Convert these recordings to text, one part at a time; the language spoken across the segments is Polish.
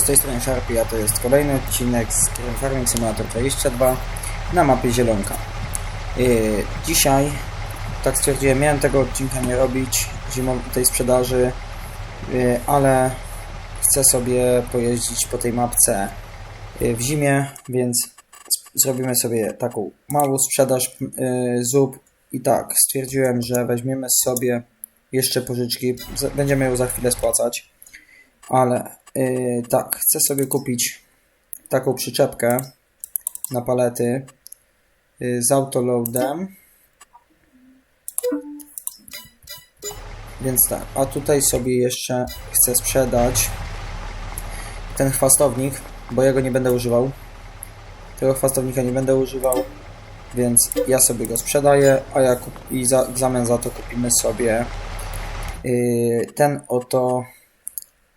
Z tej strony Sharpie, a to jest kolejny odcinek z Farming Simulator 22 na mapie Zielonka. Yy, dzisiaj, tak stwierdziłem, miałem tego odcinka nie robić, zimą tej sprzedaży, yy, ale chcę sobie pojeździć po tej mapce yy, w zimie, więc zrobimy sobie taką małą sprzedaż yy, zup i tak, stwierdziłem, że weźmiemy sobie jeszcze pożyczki, będziemy ją za chwilę spłacać. Ale yy, tak, chcę sobie kupić taką przyczepkę na palety yy, z autoloadem. Więc tak, a tutaj sobie jeszcze chcę sprzedać ten chwastownik, bo ja go nie będę używał. Tego chwastownika nie będę używał, więc ja sobie go sprzedaję, a ja kup- i za, w zamian za to kupimy sobie yy, ten oto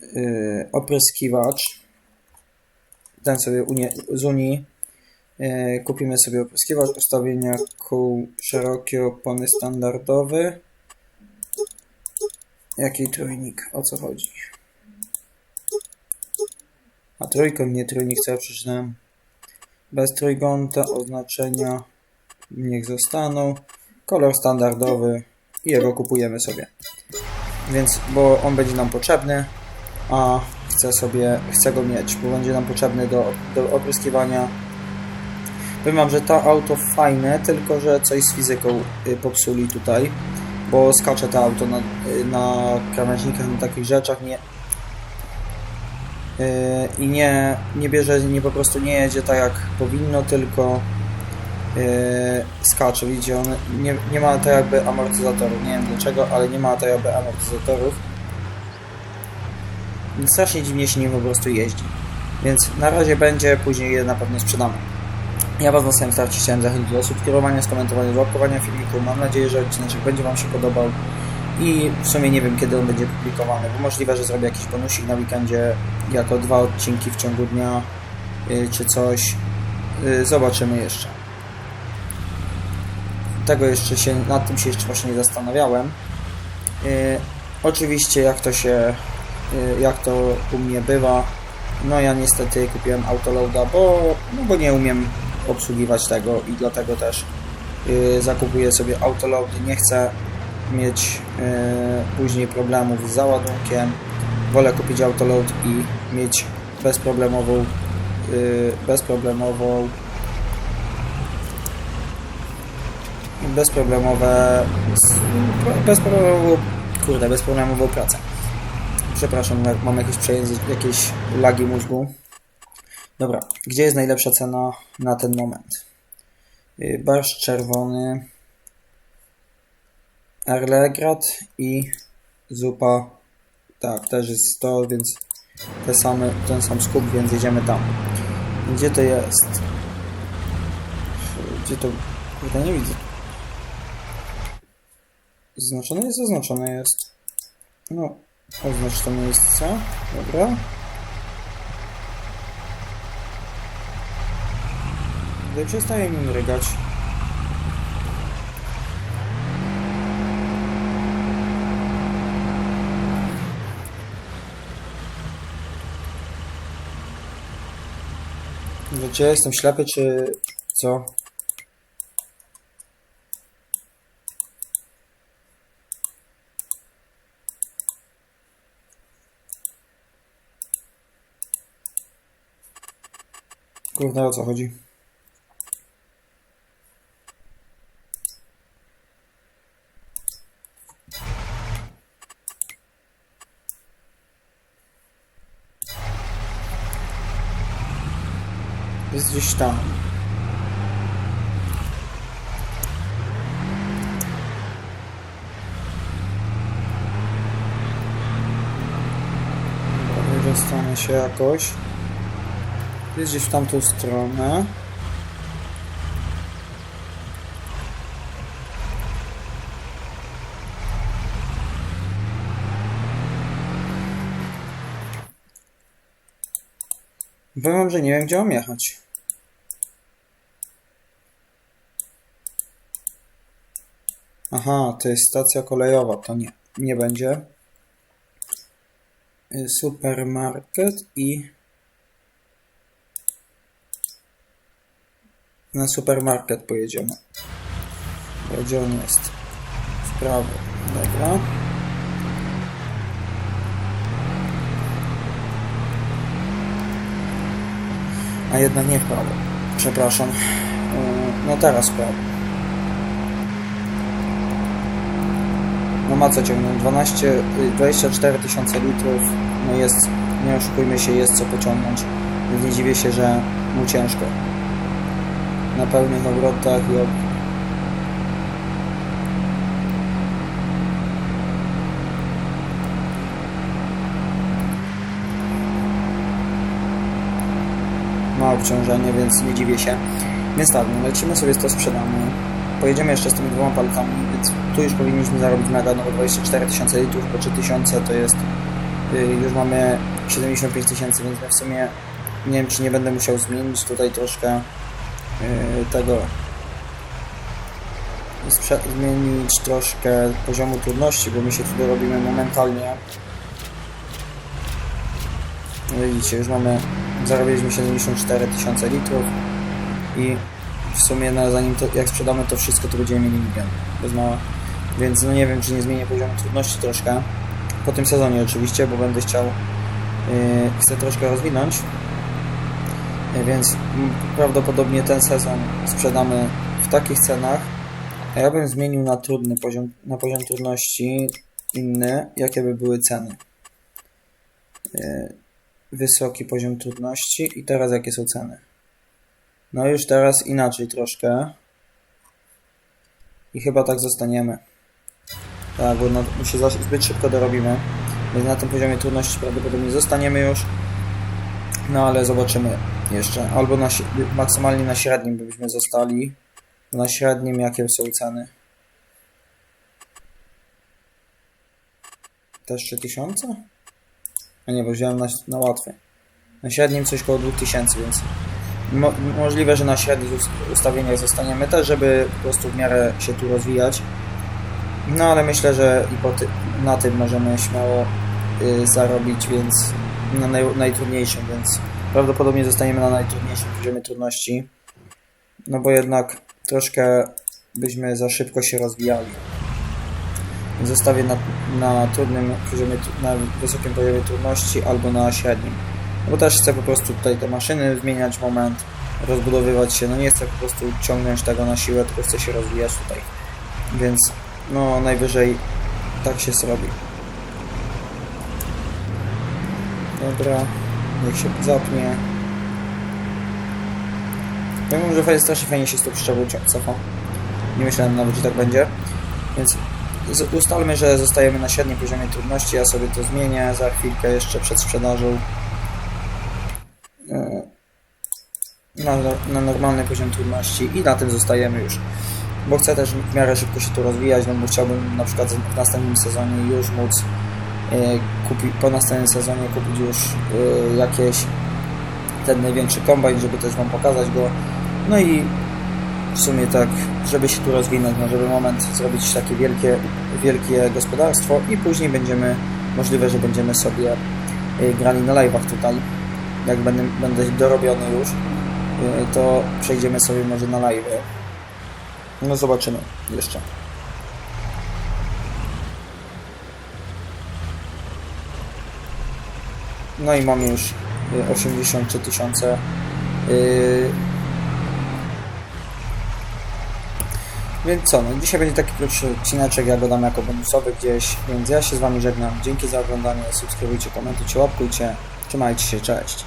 yy, opryskiwacz. Ten sobie unie, z Unii. Yy, kupimy sobie opryskiwacz, ustawienia kół szerokie, opony standardowy. Jaki trójnik? O co chodzi? A trójkąt, nie trójnik, co ja przeczytałem. Bez trójkąta, oznaczenia niech zostaną. Kolor standardowy i jego kupujemy sobie. Więc, bo on będzie nam potrzebny, a chcę sobie, chcę go mieć, bo będzie nam potrzebny do, do opryskiwania. Powiem wam, że to auto fajne, tylko że coś z fizyką y, popsuli tutaj, bo skacze to auto na, y, na krawężnikach, na takich rzeczach, nie y, i nie, nie bierze, nie po prostu nie jedzie tak jak powinno, tylko yy, skacze, widzicie, on nie, nie ma tak jakby amortyzatorów, nie wiem dlaczego, ale nie ma tak jakby amortyzatorów. Strasznie dziwnie się nim po prostu jeździ. Więc na razie będzie, później je na pewno sprzedamy. Ja Was na samym starcie chciałem zachęcić do subskrybowania, skomentowania, do filmiku. Mam nadzieję, że odcinek będzie Wam się podobał. I w sumie nie wiem, kiedy on będzie publikowany, bo możliwe, że zrobię jakiś bonusik na weekendzie, jako dwa odcinki w ciągu dnia, yy, czy coś. Yy, zobaczymy jeszcze tego jeszcze się, nad tym się jeszcze właśnie nie zastanawiałem. Yy, oczywiście jak to się, jak to u mnie bywa, no ja niestety kupiłem autoloada, bo, no bo nie umiem obsługiwać tego i dlatego też yy, zakupuję sobie autoloady, nie chcę mieć yy, później problemów z załadunkiem, wolę kupić autoload i mieć bezproblemową, yy, bezproblemową bezproblemowe, bezproblemową, kurde, bezproblemową pracę. Przepraszam, mam jakieś przejęzy, jakieś lagi mózgu. Dobra, gdzie jest najlepsza cena na ten moment? Yy, Barszcz czerwony, Erlegrad i zupa, tak, też jest to, więc te same, ten sam skup, więc jedziemy tam. Gdzie to jest? Gdzie to? Kurde, nie widzę. Zaznaczone jest? Zaznaczone jest. No, oznacz to miejsce. Dobra. Gdy przestaje mi mrygać. Wiecie, jestem ślepy, czy co? Kurde, o co chodzi? Jest gdzieś tam. Dostanę się jakoś. Jest gdzieś w tamtą stronę. Powiem że nie wiem, gdzie mam jechać. Aha, to jest stacja kolejowa, to nie, nie będzie. Supermarket i Na supermarket pojedziemy. Gdzie on jest? W prawo. Dobra. A jednak nie w prawo. Przepraszam. Yy, No teraz w prawo. No ma co ciągnąć. 12, y, 24 tysiące litrów. No jest, nie oszukujmy się, jest co pociągnąć. Więc nie dziwię się, że mu ciężko. Na pełnych obrotach i ob... ma obciążenie, więc nie dziwię się. Więc tak, no lecimy sobie z to sprzedamy. Pojedziemy jeszcze z tymi dwoma paletami, więc tu już powinniśmy zarobić mega, no bo 24 tysiące litrów po 3000 to jest, y, już mamy 75 tysięcy, więc ja w sumie nie wiem, czy nie będę musiał zmienić tutaj troszkę tego, sprze- zmienić troszkę poziomu trudności, bo my się tutaj robimy momentalnie. No Widzicie, już mamy, zarobiliśmy 74 tysiące litrów i w sumie no, zanim to, jak sprzedamy to wszystko, to będziemy mieli milion. Bez mała. Więc no nie wiem, czy nie zmienię poziomu trudności troszkę. Po tym sezonie oczywiście, bo będę chciał, yy, chcę troszkę rozwinąć. Więc prawdopodobnie ten sezon sprzedamy w takich cenach. A ja bym zmienił na trudny poziom, na poziom trudności inny, jakie by były ceny. Yy, wysoki poziom trudności i teraz jakie są ceny. No już teraz inaczej troszkę. I chyba tak zostaniemy. Tak, bo my się zbyt szybko dorobimy. Więc na tym poziomie trudności prawdopodobnie zostaniemy już. No ale zobaczymy jeszcze. Albo na, maksymalnie na średnim byśmy zostali. Na średnim jakie są ceny. Też 3000? A nie, bo wziąłem na, na łatwy. Na średnim coś koło 2000, więc mo, możliwe, że na średnich us- ustawieniach zostaniemy też, żeby po prostu w miarę się tu rozwijać. No ale myślę, że i na tym możemy śmiało y, zarobić, więc na naj, najtrudniejszym, więc prawdopodobnie zostaniemy na najtrudniejszym poziomie trudności. No bo jednak troszkę byśmy za szybko się rozwijali. Zostawię na, na trudnym poziomie, na wysokim poziomie trudności albo na średnim. No bo też chcę po prostu tutaj te maszyny zmieniać moment, rozbudowywać się. No nie chcę po prostu ciągnąć tego na siłę, tylko chcę się rozwijać tutaj. Więc no najwyżej tak się zrobi. Dobra, niech się zapnie. Ja mówię, że fajnie, strasznie fajnie się z przyczepą cio- cofa. Nie myślałem nawet, że tak będzie. Więc ustalmy, że zostajemy na średnim poziomie trudności. Ja sobie to zmienię za chwilkę jeszcze przed sprzedażą. E, Na, na normalny poziom trudności i na tym zostajemy już. Bo chcę też w miarę szybko się tu rozwijać, no bo chciałbym na przykład w następnym sezonie już móc e, kupić, po następnym sezonie kupić już e, jakieś ten największy kombajn, żeby też Wam pokazać go. No i w sumie tak, żeby się tu rozwinąć, no żeby moment zrobić takie wielkie, wielkie gospodarstwo i później będziemy, możliwe, że będziemy sobie y, grali na live'ach tutaj. Jak będę, będę dorobiony już, to przejdziemy sobie może na live'y. No zobaczymy jeszcze. No i mamy już y, 83 tysiące. y, Więc co, no dzisiaj będzie taki krótszy odcineczek, ja go dam jako bonusowy gdzieś, więc ja się z Wami żegnam. Dzięki za oglądanie, subskrybujcie, komentujcie, łapkujcie, trzymajcie się, cześć.